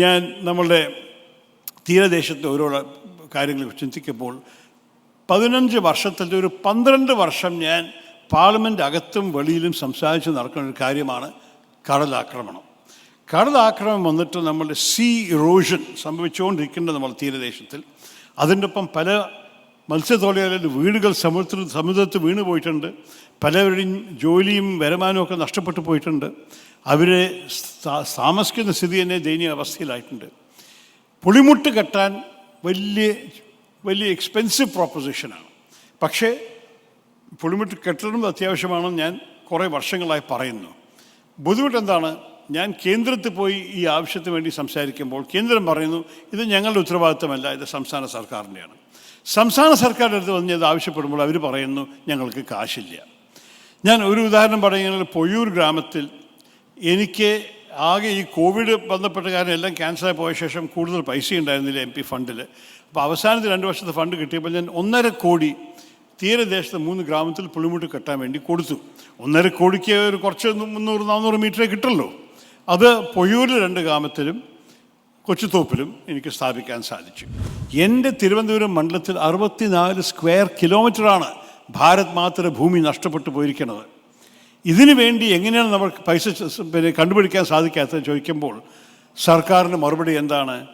ഞാൻ നമ്മളുടെ തീരദേശത്തെ ഓരോ കാര്യങ്ങൾ ചിന്തിക്കുമ്പോൾ പതിനഞ്ച് വർഷത്തിൽ ഒരു പന്ത്രണ്ട് വർഷം ഞാൻ പാർലമെന്റ് അകത്തും വെളിയിലും സംസാരിച്ച് നടക്കുന്ന ഒരു കാര്യമാണ് കടലാക്രമണം. കടലാക്രമണം വന്നിട്ട് നമ്മളുടെ സീ ഇറോഷൻ സംഭവിച്ചുകൊണ്ടിരിക്കുന്നത് നമ്മൾ തീരദേശത്തിൽ. അതിന്റെ ഒപ്പം പല മത്സ്യത്തൊഴിലാളികളുടെ വീടുകൾ സമുദ്ര സമുദ്രത്തിൽ വീണ് പോയിട്ടുണ്ട് പലവരുടെയും ജോലിയും വരുമാനവും ഒക്കെ നഷ്ടപ്പെട്ടു പോയിട്ടുണ്ട്. അവരെ താമസിക്കുന്ന സ്ഥിതി തന്നെ ദയനീയ അവസ്ഥയിലായിട്ടുണ്ട്. പുളിമുട്ട് കെട്ടാൻ വലിയ വലിയ എക്സ്പെൻസീവ് പ്രോപ്പസിഷനാണ് പക്ഷേ പുളിമുട്ട് കെട്ടണം അത്യാവശ്യമാണെന്ന് ഞാൻ കുറേ വർഷങ്ങളായി പറയുന്നു. ബുദ്ധിമുട്ട് എന്താണ് ഞാൻ കേന്ദ്രത്തിൽ പോയി ഈ ആവശ്യത്തിന് വേണ്ടി സംസാരിക്കുമ്പോൾ കേന്ദ്രം പറയുന്നു ഇത് ഞങ്ങളുടെ ഉത്തരവാദിത്തമല്ല ഇത് സംസ്ഥാന സർക്കാരിന്റെയാണ് സംസ്ഥാന സർക്കാരിന്റെ അടുത്ത് വന്ന് ഇത് ആവശ്യപ്പെടുമ്പോൾ അവർ പറയുന്നു ഞങ്ങൾക്ക് കാശില്ല. ഞാൻ ഒരു ഉദാഹരണം പറയുകയാണെങ്കിൽ പൊയ്യൂർ ഗ്രാമത്തിൽ എനിക്ക് ആകെ ഈ കോവിഡ് ബന്ധപ്പെട്ട കാര്യം എല്ലാം ക്യാൻസലായി പോയ ശേഷം കൂടുതൽ പൈസ ഉണ്ടായിരുന്നില്ല എം പി ഫണ്ടിൽ അപ്പോൾ അവസാനത്തെ രണ്ട് വർഷത്തെ ഫണ്ട് കിട്ടിയപ്പോൾ ഞാൻ ഒന്നര കോടി തീരദേശത്തെ മൂന്ന് ഗ്രാമത്തിൽ പുളിമുട്ട് കെട്ടാൻ വേണ്ടി കൊടുത്തു. ഒന്നര കോടിക്ക് ഒരു കുറച്ച് മുന്നൂറ് നാനൂറ് മീറ്ററേ കിട്ടുള്ളൂ. അത് പൊയ്യൂരിൽ രണ്ട് ഗ്രാമത്തിലും കൊച്ചുത്തോപ്പിലും എനിക്ക് സ്ഥാപിക്കാൻ സാധിച്ചു. എന്റെ തിരുവനന്തപുരം മണ്ഡലത്തിൽ അറുപത്തിനാല് സ്ക്വയർ കിലോമീറ്ററാണ് ഭാരത് മാത്ര ഭൂമി നഷ്ടപ്പെട്ടു പോയിരിക്കുന്നത്. ഇതിനു വേണ്ടി എങ്ങനെയാണ് നമുക്ക് പൈസ പിന്നെ കണ്ടുപിടിക്കാൻ സാധിക്കാത്തത് ചോദിക്കുമ്പോൾ സർക്കാരിന് മറുപടി എന്താണ്?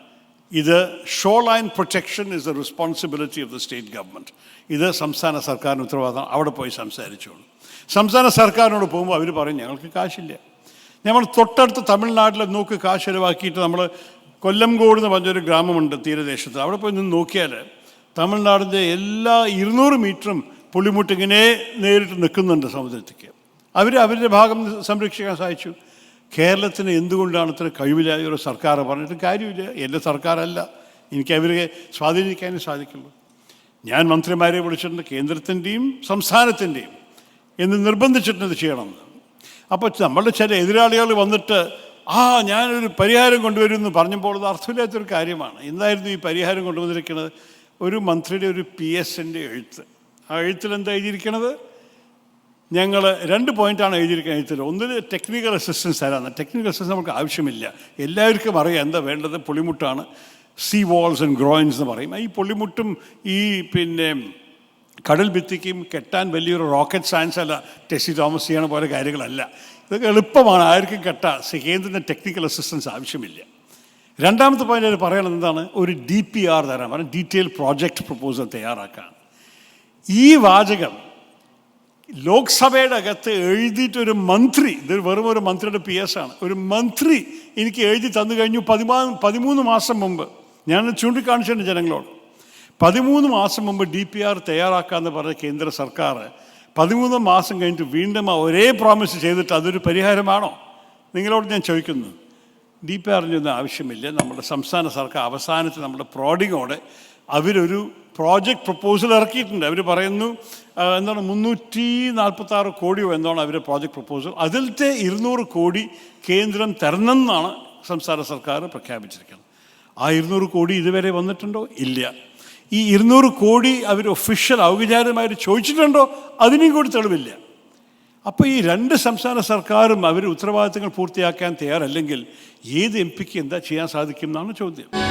ഇത് shore line protection is the responsibility of the state government ഇത് സംസ്ഥാന സർക്കാരിന് ഉത്തരവാദിത്തം. അവിടെ പോയി സംസാരിച്ചോളൂ. സംസ്ഥാന സർക്കാരിനോട് പോകുമ്പോൾ അവർ പറയും ഞങ്ങൾക്ക് കാശില്ല. നമ്മൾ തൊട്ടടുത്ത് തമിഴ്നാട്ടിൽ നോക്ക് കാശ് ചിലവാക്കിയിട്ട് നമ്മൾ കൊല്ലംകോട് എന്ന് പറഞ്ഞൊരു ഗ്രാമമുണ്ട് തീരദേശത്ത്. അവിടെ പോയി നിന്ന് നോക്കിയാൽ തമിഴ്നാടിന്റെ എല്ലാ ഇരുന്നൂറ് മീറ്ററും പുളിമുട്ടിങ്ങനെ നേരിട്ട് നിൽക്കുന്നുണ്ട് സമുദ്രത്തേക്ക് അവർ അവരുടെ ഭാഗം സംരക്ഷിക്കാൻ സഹായിച്ചു. കേരളത്തിന് എന്തുകൊണ്ടാണ് ഇത്ര കഴിവില്ലായ ഒരു സർക്കാർ പറഞ്ഞിട്ട് കാര്യമില്ല. എന്റെ സർക്കാരല്ല. എനിക്ക് അവരെ സ്വാധീനിക്കാനേ സാധിക്കുള്ളൂ. ഞാൻ മന്ത്രിമാരെ വിളിച്ചിട്ടുണ്ട് കേന്ദ്രത്തിന്റെയും സംസ്ഥാനത്തിന്റെയും എന്ന് നിർബന്ധിച്ചിട്ടുണ്ട് ചെയ്യണമെന്ന് അപ്പോൾ നമ്മളുടെ ചില എതിരാളികൾ വന്നിട്ട് ആ ഞാനൊരു പരിഹാരം കൊണ്ടുവരുമെന്ന് പറഞ്ഞപ്പോൾ അത് അർത്ഥമില്ലാത്തൊരു കാര്യമാണ്. എന്തായിരുന്നു ഈ പരിഹാരം കൊണ്ടുവന്നിരിക്കുന്നത്? ഒരു മന്ത്രിയുടെ ഒരു പി എസിന്റെ എഴുത്ത്. ആ എഴുത്തിൽ എന്താ എഴുതിയിരിക്കണത്? ഞങ്ങൾ രണ്ട് പോയിന്റാണ് എഴുതിയിരിക്കുന്നത് എഴുത്തിൽ ഒന്നിന് ടെക്നിക്കൽ അസിസ്റ്റൻസ് തരാമെന്ന് ടെക്നിക്കൽ അസിസ്റ്റൻസ് നമുക്ക് ആവശ്യമില്ല. എല്ലാവർക്കും അറിയാം എന്താ വേണ്ടത്. പുളിമുട്ടാണ്. സീ വാൾസ് ആൻഡ് ഗ്രോയിൻസ് എന്ന് പറയും. ഈ പുള്ളിമുട്ടും ഈ പിന്നെ കടൽ ഭിത്തിക്കും കെട്ടാൻ വലിയൊരു റോക്കറ്റ് സയൻസ് അല്ല ടെസ്സി തോമസ് ചെയ്യണ പോലെ കാര്യങ്ങളല്ല. ഇതൊക്കെ എളുപ്പമാണ്. ആർക്കും കെട്ടാ. കേന്ദ്രത്തിന് ടെക്നിക്കൽ അസിസ്റ്റൻസ് ആവശ്യമില്ല. രണ്ടാമത്തെ പോയിന്റ് അവർ പറയണത് എന്താണ്? ഒരു ഡി പി ആർ തരാൻ പറഞ്ഞാൽ ഡീറ്റെയിൽ പ്രോജക്റ്റ് പ്രപ്പോസൽ തയ്യാറാക്കാൻ. ഈ വാചകം ലോക്സഭയുടെ അകത്ത് എഴുതിയിട്ടൊരു മന്ത്രി ഇത് വെറും ഒരു മന്ത്രിയുടെ പി എസ് ആണ്. ഒരു മന്ത്രി എനിക്ക് എഴുതി തന്നു കഴിഞ്ഞു പതിമാ പതിമൂന്ന് മാസം മുമ്പ്. ഞാൻ ചൂണ്ടിക്കാണിച്ചിട്ടുണ്ട് ജനങ്ങളോട്. പതിമൂന്ന് മാസം മുമ്പ് ഡി പി ആർ തയ്യാറാക്കാമെന്ന് പറഞ്ഞ കേന്ദ്ര സർക്കാർ പതിമൂന്ന് മാസം കഴിഞ്ഞിട്ട് വീണ്ടും ആ ഒരേ പ്രോമിസ് ചെയ്തിട്ട് അതൊരു പരിഹാരമാണോ? നിങ്ങളോട് ഞാൻ ചോദിക്കുന്നു. ഡി പി ആറിന്റെ ഒന്നും ആവശ്യമില്ല. നമ്മുടെ സംസ്ഥാന സർക്കാർ അവസാനത്തെ നമ്മുടെ പ്രോഡിങ്ങോടെ അവരൊരു പ്രോജക്റ്റ് പ്രപ്പോസൽ ഇറക്കിയിട്ടുണ്ട്. അവർ പറയുന്നു എന്താണ് മുന്നൂറ്റി നാൽപ്പത്തി ആറ് കോടിയോ എന്താണ് അവരുടെ പ്രോജക്റ്റ് പ്രപ്പോസൽ? അതിലത്തെ ഇരുന്നൂറ് കോടി കേന്ദ്രം തരണമെന്നാണ് സംസ്ഥാന സർക്കാർ പ്രഖ്യാപിച്ചിരിക്കുന്നത്. ആ ഇരുന്നൂറ് കോടി ഇതുവരെ വന്നിട്ടുണ്ടോ? ഇല്ല. ഈ ഇരുന്നൂറ് കോടി അവർ ഒഫീഷ്യൽ ഔപചാരികമായിട്ട് ചോദിച്ചിട്ടുണ്ടോ? അതിനെയും കൂടി തെളിവില്ല. അപ്പോൾ ഈ രണ്ട് സംസ്ഥാന സർക്കാരും അവർ ഉത്തരവാദിത്തങ്ങൾ പൂർത്തിയാക്കാൻ തയ്യാറല്ലെങ്കിൽ ഏത് എം പിക്ക് എന്താ ചെയ്യാൻ സാധിക്കും എന്നാണ് ചോദ്യം.